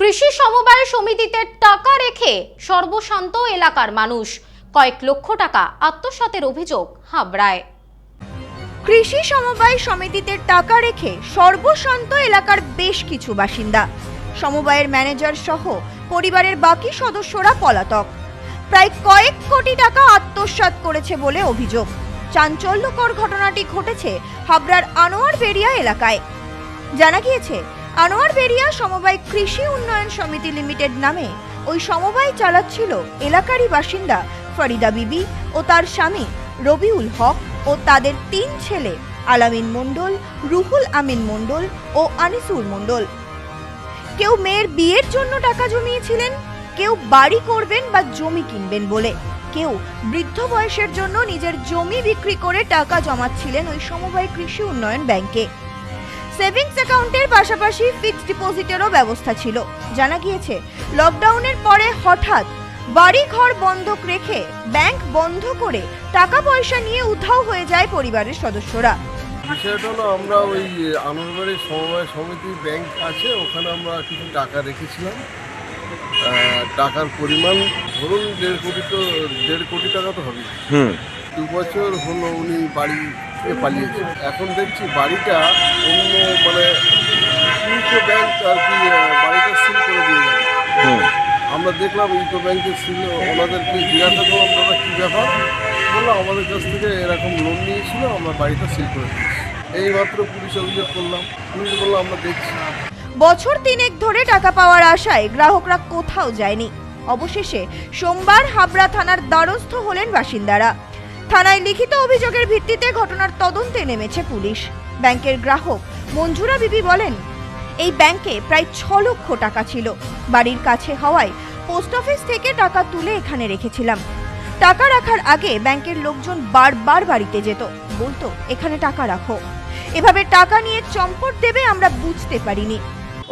কৃষি সমবায় সমিতিতে টাকা রেখে সর্বশান্ত এলাকার মানুষ। কয়েক লক্ষ টাকা আত্মসাতের অভিযোগ হাবড়ায়। কৃষি সমবায় সমিতিতে টাকা রেখে সর্বশান্ত এলাকার বেশ কিছু বাসিন্দা, সমবায়ের ম্যানেজার সহ পরিবারের বাকি সদস্যরা পলাতক। প্রায় কয়েক কোটি টাকা আত্মসাৎ করেছে বলে অভিযোগ। চাঞ্চল্যকর ঘটনাটি ঘটেছে হাবড়ার আনোয়ার বেরিয়া এলাকায়। জানা গিয়েছে আনোয়ার বেরিয়া সমবায় কৃষি উন্নয়ন সমিতি লিমিটেড নামে ওই সমবায় চালাচ্ছিল এলাকারই বাসিন্দা ফরিদা বিবি ও তার স্বামী রবিউল হক ও তাদের তিন ছেলে আলামিন মণ্ডল, রুহুল আমিন মণ্ডল ও আনিসুর মণ্ডল। কেউ মেয়ের বিয়ের জন্য টাকা জমিয়েছিলেন, কেউ বাড়ি করবেন বা জমি কিনবেন বলে। কেউ বৃদ্ধ বয়সের জন্য নিজের জমি বিক্রি করে টাকা জমাচ্ছিলেন ওই সমবায় কৃষি উন্নয়ন ব্যাংকে। সেভিংস অ্যাকাউন্টের পাশাপাশি ফিক্সড ডিপোজিটেরও ব্যবস্থা ছিল। জানা গিয়েছে লকডাউনের পরে হঠাৎ বাড়ি ঘর বন্ধক রেখে ব্যাংক বন্ধ করে টাকা পয়সা নিয়ে উধাও হয়ে যায় পরিবারের সদস্যরা। বিষয়টা হলো আমরা ওই আনন্দবাড়ির সমবায় সমিতি ব্যাংক আছে ওখানে আমরা কিছু টাকা রেখেছিলাম। টাকার পরিমাণ ধরুন দেড় কোটি তো দেড় কোটি টাকা তো হবে হুম। দু বছর হলো উনি বাড়ি পালিয়েছে। এখন দেখছি বাড়িটা অন্য মানে ইউকো ব্যাংক আর কি বাড়িটা সিল করে দিয়ে যাবে আমরা দেখলাম ইউকো ব্যাংকের সিল ওনাদেরকে জিজ্ঞাসা করলাম দাদা কী ব্যাপার? বলল আমাদের কাছ থেকে এরকম লোন নিয়েছিল আমরা বাড়িটা সিল করে দিয়েছি। এইমাত্র পুলিশ অভিযোগ করলাম। পুলিশ বলল আমরা দেখছি। বছর তিনেক ধরে টাকা পাওয়ার আশায় গ্রাহকরা কোথাও যায়নি। অবশেষে সোমবার হাবড়া থানার দ্বারস্থ হলেন বাসিন্দারা। থানায় লিখিত অভিযোগের ভিত্তিতে ঘটনার তদন্তে নেমেছে পুলিশ। ব্যাংকের গ্রাহক মঞ্জুরা বিবি বলেন, এই ব্যাংকে প্রায় ছ লক্ষ টাকা ছিল। বাড়ির কাছে হওয়ায় পোস্ট অফিস থেকে টাকা তুলে এখানে রেখেছিলাম। টাকা রাখার আগে ব্যাংকের লোকজন বারবার বাড়িতে যেত। বলতো, এখানে টাকা রাখো। এভাবে টাকা নিয়ে চম্পট দেবে আমরা বুঝতে পারিনি।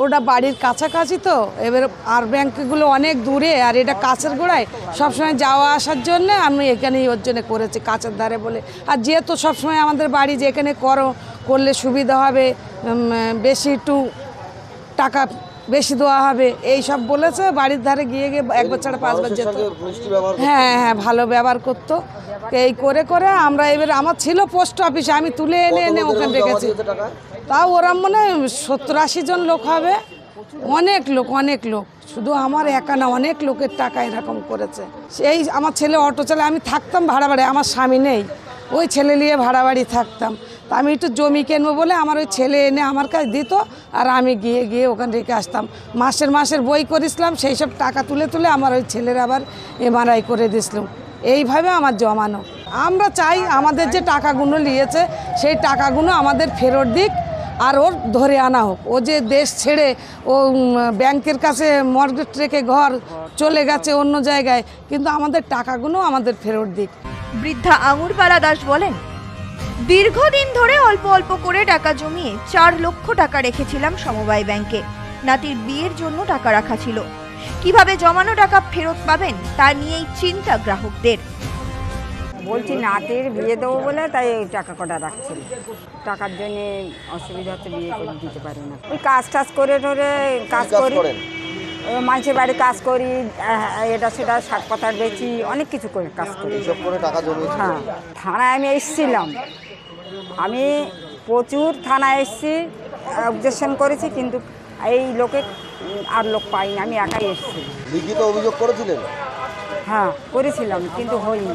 ওটা বাড়ির কাছাকাছি তো এবার আর ব্যাংকগুলো অনেক দূরে আর এটা কাছের গোড়ায়। সবসময় যাওয়া আসার জন্য আমি এখানেই ওর জন্য করেছি কাছের ধারে বলে। আর যেহেতু সবসময় আমাদের বাড়ি যেখানে করো করলে সুবিধা হবে বেশি একটু টাকা বেশি দেওয়া হবে এই সব বলেছে বাড়ির ধারে গিয়ে গিয়ে এক বছর পাঁচ বছর যেত। হ্যাঁ হ্যাঁ ভালো ব্যবহার করতো। এই করে করে আমরা এবার আমার ছিল পোস্ট অফিসে আমি তুলে এনে এনে ওখানে রেখেছি। তাও ওরা মনে সত্তর আশি জন লোক হবে। অনেক লোক অনেক লোক। শুধু আমার একা না, অনেক লোকের টাকা এরকম করেছে। সেই আমার ছেলে অটো চালায়, আমি থাকতাম ভাড়া বাড়ি আমার স্বামী নেই। ওই ছেলে নিয়ে ভাড়া বাড়ি থাকতাম। তা আমি একটু জমি কিনবো বলে আমার ওই ছেলে এনে আমার কাছে দিত আর আমি গিয়ে গিয়ে ওখান রেখে আসতাম। মাসের মাসের বই করেছিলাম, সেই সব টাকা তুলে তুলে আমার ওই ছেলের আবার এমআরআই করে দিয়েছিলাম। এইভাবে আমার জমানো। আমরা চাই আমাদের যে টাকাগুলো নিয়েছে, সেই টাকাগুলো আমাদের ফেরত দিক। আর ওর ধরে আনা হোক। ও যে দেশ ছেড়ে ও ব্যাংকের কাছে মর্গেট রেখে ঘর চলে গেছে অন্য জায়গায়, কিন্তু আমাদের টাকাগুলো আমাদের ফেরত দিক। বৃদ্ধা আঙুরবালা দাস বলেন, দীর্ঘদিন ধরে অল্প অল্প করে টাকা জমিয়ে চার লক্ষ টাকা রেখেছিলাম সমবায় ব্যাংকে। নাতির বিয়ের জন্য টাকা রাখা ছিল। কীভাবে জমানো টাকা ফেরত পাবেন তা নিয়েই চিন্তা গ্রাহকদের। বলছি নাতির বিয়ে দেবো বলে তাই ওই টাকা কটা রাখছিল টাকার জন্য অসুবিধা হচ্ছে বিয়ে করে দিতে পারি না। ওই কাজ টাজ করে ধরে কাজ করি। মানুষের বাড়ি কাজ করি এটা সেটা শাক পাতা বেচি অনেক কিছু করে কাজ করি। হ্যাঁ থানায় আমি এসেছিলাম। আমি প্রচুর থানায় এসেছি অবজেকশন করেছি কিন্তু এই লোকে আর লোক পাইনি আমি একাই এসেছি। লিখিত অভিযোগ করেছিলেন? হ্যাঁ করেছিলাম কিন্তু হয়নি।